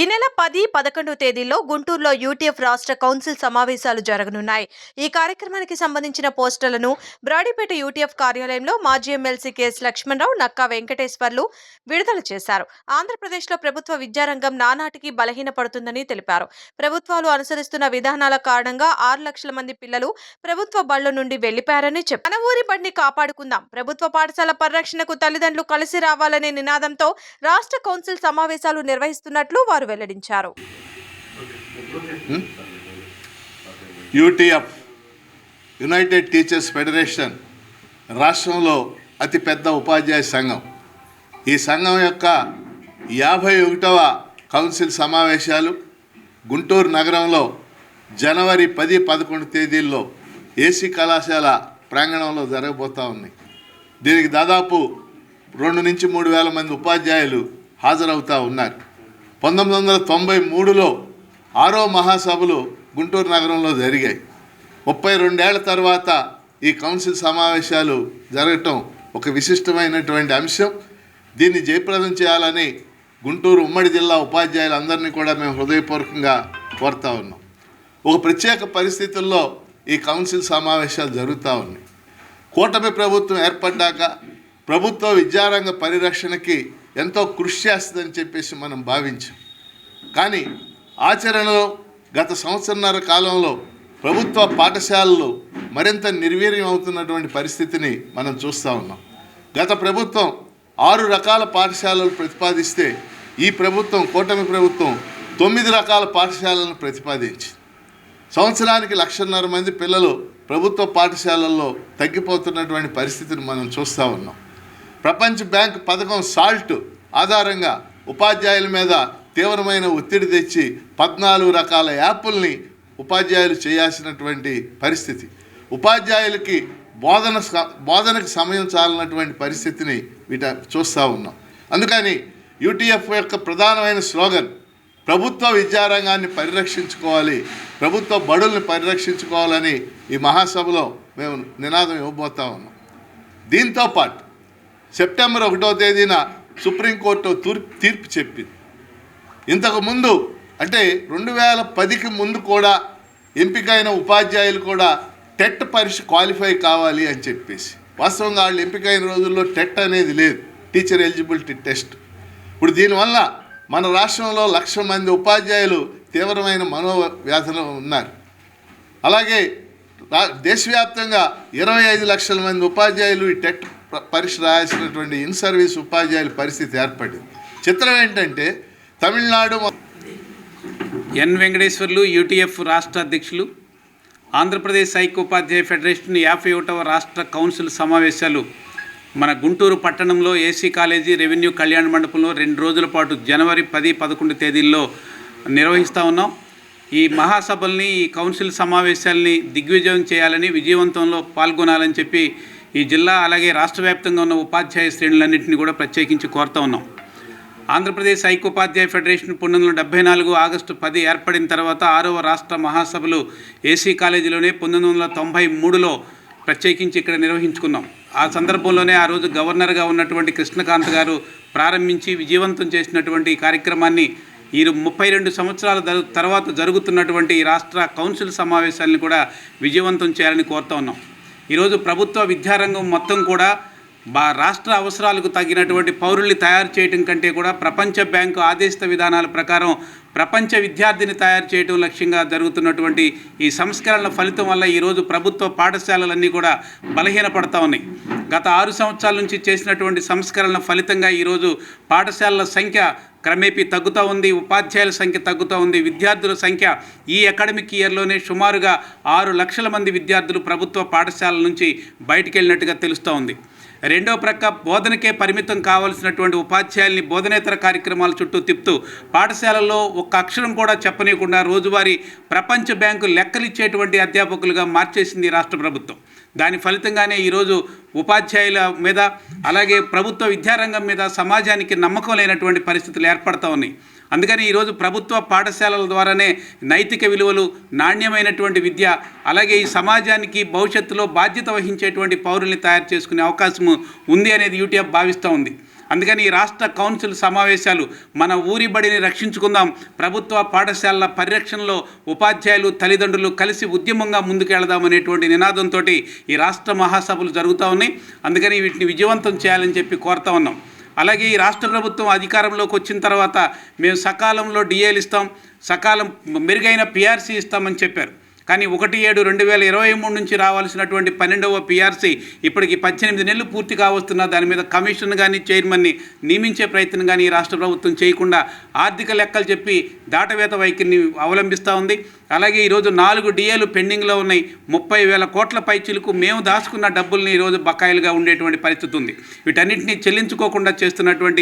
ఈ నెల పది పదకొండు తేదీల్లో గుంటూరులో యూటీఎఫ్ రాష్ట్ర కౌన్సిల్ సమావేశాలు జరగనున్నాయి. ఈ కార్యక్రమానికి సంబంధించిన పోస్టర్లను బ్రాడీపేట యూటీఎఫ్ కార్యాలయంలో మాజీ MLC K S Lakshmanarao Nakka Venkateswarlu విడుదల చేశారు. ఆంధ్రప్రదేశ్లో ప్రభుత్వ విద్యారంగం నానాటికి బలహీనపడుతుందని తెలిపారు. ప్రభుత్వాలు అనుసరిస్తున్న విధానాల కారణంగా ఆరు లక్షల మంది పిల్లలు ప్రభుత్వ బళ్ళ నుండి వెళ్ళిపోయారని చెప్పారు. మన ఊరి బండి కాపాడుకుందాం. ప్రభుత్వ పాఠశాల పరిరక్షణకు తల్లిదండ్రులు కలిసి రావాలనే నినాదంతో రాష్ట్ర కౌన్సిల్ సమావేశాలు నిర్వహిస్తున్నట్లు వారు వెల్లడించారు. యూటీఎఫ్ యునైటెడ్ టీచర్స్ ఫెడరేషన్ రాష్ట్రంలో అతిపెద్ద ఉపాధ్యాయ సంఘం. ఈ సంఘం యొక్క యాభై ఒకటవ కౌన్సిల్ సమావేశాలు గుంటూరు నగరంలో జనవరి పది పదకొండు తేదీల్లో ఏసీ కళాశాల ప్రాంగణంలో జరగబోతూ ఉన్నాయి. దీనికి దాదాపు రెండు నుంచి మూడు వేల మంది ఉపాధ్యాయులు హాజరవుతూ ఉన్నారు. పంతొమ్మిది వందల తొంభై మూడులో ఆరో మహాసభలు గుంటూరు నగరంలో జరిగాయి. ముప్పై రెండేళ్ళ తర్వాత ఈ కౌన్సిల్ సమావేశాలు జరగటం ఒక విశిష్టమైనటువంటి అంశం. దీన్ని జయప్రదం చేయాలని గుంటూరు ఉమ్మడి జిల్లా ఉపాధ్యాయులందరినీ కూడా మేము హృదయపూర్వకంగా కోరుతా ఉన్నాం. ఒక ప్రత్యేక పరిస్థితుల్లో ఈ కౌన్సిల్ సమావేశాలు జరుగుతూ ఉన్నాయి. కూటమి ప్రభుత్వం ఏర్పడ్డాక ప్రభుత్వ విద్యారంగ పరిరక్షణకి ఎంతో కృషి చేస్తుందని చెప్పేసి మనం భావించాం. కానీ ఆచరణలో గత సంవత్సరన్నర కాలంలో ప్రభుత్వ పాఠశాలలు మరింత నిర్వీర్యం అవుతున్నటువంటి పరిస్థితిని మనం చూస్తూ ఉన్నాం. గత ప్రభుత్వం ఆరు రకాల పాఠశాలలు ప్రతిపాదిస్తే ఈ ప్రభుత్వం కూటమి ప్రభుత్వం తొమ్మిది రకాల పాఠశాలలను ప్రతిపాదించింది. సంవత్సరానికి లక్షన్నర మంది పిల్లలు ప్రభుత్వ పాఠశాలల్లో తగ్గిపోతున్నటువంటి పరిస్థితిని మనం చూస్తూ ఉన్నాం. ప్రపంచ బ్యాంక్ పథకం సాల్ట్ ఆధారంగా ఉపాధ్యాయుల మీద తీవ్రమైన ఒత్తిడి తెచ్చి పద్నాలుగు రకాల యాప్ల్ని ఉపాధ్యాయులు చేయాల్సినటువంటి పరిస్థితి. ఉపాధ్యాయులకి బోధన బోధనకు సమయం చాలనటువంటి పరిస్థితిని వీట చూస్తూ ఉన్నాం. అందుకని యూటీఎఫ్ యొక్క ప్రధానమైన స్లోగన్ ప్రభుత్వ విద్యారంగాన్ని పరిరక్షించుకోవాలి ప్రభుత్వ బడుల్ని పరిరక్షించుకోవాలని ఈ మహాసభలో మేము నినాదం ఇవ్వబోతా ఉన్నాం. దీంతో పాటు సెప్టెంబర్ ఒకటో తేదీన సుప్రీంకోర్టు తూర్పు తీర్పు చెప్పింది. ఇంతకు ముందు అంటే రెండు వేల పదికి ముందు కూడా ఎంపికైన ఉపాధ్యాయులు కూడా టెట్ పరీక్ష క్వాలిఫై కావాలి అని చెప్పేసి. వాస్తవంగా వాళ్ళు ఎంపికైన రోజుల్లో టెట్ అనేది లేదు టీచర్ ఎలిజిబిలిటీ టెస్ట్. ఇప్పుడు దీనివల్ల మన రాష్ట్రంలో లక్ష మంది ఉపాధ్యాయులు తీవ్రమైన మనోవ్యాధులు ఉన్నారు. అలాగే రా- దేశవ్యాప్తంగా ఇరవై ఐదు లక్షల మంది ఉపాధ్యాయులు ఈ టెట్ పరీక్ష రాయాల్సినటువంటి ఇన్ సర్వీస్ ఉపాధ్యాయుల పరిస్థితి ఏర్పడింది. చిత్రం ఏంటంటే తమిళనాడు ఎన్ వెంకటేశ్వర్లు యూటీఎఫ్ రాష్ట్ర అధ్యక్షులు ఆంధ్రప్రదేశ్ ఐక్యోపాధ్యాయ ఫెడరేషన్ యాభై ఒకటవ రాష్ట్ర కౌన్సిల్ సమావేశాలు. మన గుంటూరు పట్టణంలో ఏసీ కాలేజీ రెవెన్యూ కళ్యాణ మండపంలో రెండు రోజుల పాటు జనవరి పది పదకొండు తేదీల్లో నిర్వహిస్తూ ఉన్నాం. ఈ మహాసభల్ని ఈ కౌన్సిల్ సమావేశాల్ని దిగ్విజయం చేయాలని విజయవంతంలో పాల్గొనాలని చెప్పి ఈ జిల్లా అలాగే రాష్ట్ర వ్యాప్తంగా ఉన్న ఉపాధ్యాయ శ్రేణులన్నింటినీ కూడా ప్రత్యేకించి కోరుతా ఉన్నాం. ఆంధ్రప్రదేశ్ ఐక్యోపాధ్యాయ ఫెడరేషన్ పంతొమ్మిది వందల డెబ్బై నాలుగు ఆగస్టు పది ఏర్పడిన తర్వాత ఆరవ రాష్ట్ర మహాసభలు ఏసీ కాలేజీలోనే పంతొమ్మిది వందల తొంభై మూడులో ప్రత్యేకించి ఇక్కడ నిర్వహించుకున్నాం. ఆ సందర్భంలోనే ఆ రోజు గవర్నర్గా ఉన్నటువంటి కృష్ణకాంత్ గారు ప్రారంభించి విజయవంతం చేసినటువంటి ఈ కార్యక్రమాన్ని ఈ ముప్పై రెండు సంవత్సరాల తర్వాత జరుగుతున్నటువంటి రాష్ట్ర కౌన్సిల్ సమావేశాలను కూడా విజయవంతం చేయాలని కోరుతా ఉన్నాం. ఈరోజు ప్రభుత్వ విద్యారంగం మొత్తం కూడా బా రాష్ట్ర అవసరాలకు తగినటువంటి పౌరుల్ని తయారు చేయడం కంటే కూడా ప్రపంచ బ్యాంకు ఆదేశిత విధానాల ప్రకారం ప్రపంచ విద్యార్థిని తయారు చేయడం లక్ష్యంగా జరుగుతున్నటువంటి ఈ సంస్కరణల ఫలితం వల్ల ఈరోజు ప్రభుత్వ పాఠశాలలన్నీ కూడా బలహీనపడతా ఉన్నాయి. గత ఆరు సంవత్సరాల నుంచి చేసినటువంటి సంస్కరణల ఫలితంగా ఈరోజు పాఠశాలల సంఖ్య క్రమేపీ తగ్గుతూ ఉంది ఉపాధ్యాయుల సంఖ్య తగ్గుతూ ఉంది విద్యార్థుల సంఖ్య ఈ అకాడమిక్ ఇయర్లోనే సుమారుగా ఆరు లక్షల మంది విద్యార్థులు ప్రభుత్వ పాఠశాలల నుంచి బయటికి వెళ్ళినట్టుగా తెలుస్తూ ఉంది. రెండో ప్రక్క బోధనకే పరిమితం కావాల్సినటువంటి ఉపాధ్యాయుల్ని బోధనేతర కార్యక్రమాల చుట్టూ తిప్పుతూ పాఠశాలల్లో ఒక్క అక్షరం కూడా చెప్పనీయకుండా రోజువారీ ప్రపంచ బ్యాంకు లెక్కలిచ్చేటువంటి అధ్యాపకులుగా మార్చేసింది రాష్ట్ర ప్రభుత్వం. దాని ఫలితంగానే ఈరోజు ఉపాధ్యాయుల మీద అలాగే ప్రభుత్వ విద్యారంగం మీద సమాజానికి నమ్మకం లేనటువంటి పరిస్థితులు ఏర్పడతా ఉన్నాయి. అందుకని ఈరోజు ప్రభుత్వ పాఠశాలల ద్వారానే నైతిక విలువలు నాణ్యమైనటువంటి విద్య అలాగే ఈ సమాజానికి భవిష్యత్తులో బాధ్యత వహించేటువంటి పౌరుల్ని తయారు చేసుకునే అవకాశం ఉంది అనేది యూటీఎఫ్ భావిస్తూ ఉంది. అందుకని ఈ రాష్ట్ర కౌన్సిల్ సమావేశాలు మన ఊరి బడిని రక్షించుకుందాం. ప్రభుత్వ పాఠశాలల పరిరక్షణలో ఉపాధ్యాయులు తల్లిదండ్రులు కలిసి ఉద్యమంగా ముందుకెళ్దాం అనేటువంటి నినాదంతో ఈ రాష్ట్ర మహాసభలు జరుగుతూ ఉన్నాయి. అందుకని వీటిని విజయవంతం చేయాలని చెప్పి కోరుతా ఉన్నాం. అలాగే ఈ రాష్ట్ర ప్రభుత్వం అధికారంలోకి వచ్చిన తర్వాత మేము సకాలంలో డిఏలు ఇస్తాం. సకాలం మెరుగైన పిఆర్సీ ఇస్తామని చెప్పారు. కానీ ఒకటి ఏడు రెండు వేల ఇరవై మూడు నుంచి రావాల్సినటువంటి పన్నెండవ పిఆర్సీ ఇప్పటికి పద్దెనిమిది నెలలు పూర్తి కావస్తున్న దాని మీద కమిషన్ కానీ చైర్మన్ని నియమించే ప్రయత్నం కానీ ఈ రాష్ట్ర ప్రభుత్వం చేయకుండా ఆర్థిక లెక్కలు చెప్పి దాటవేత వైఖరిని అవలంబిస్తూ ఉంది. అలాగే ఈరోజు నాలుగు డిఏలు పెండింగ్లో ఉన్నాయి. ముప్పై వేల కోట్ల పైచీలకు మేము దాచుకున్న డబ్బుల్ని ఈరోజు బకాయిలుగా ఉండేటువంటి పరిస్థితి ఉంది. వీటన్నిటిని చెల్లించుకోకుండా చేస్తున్నటువంటి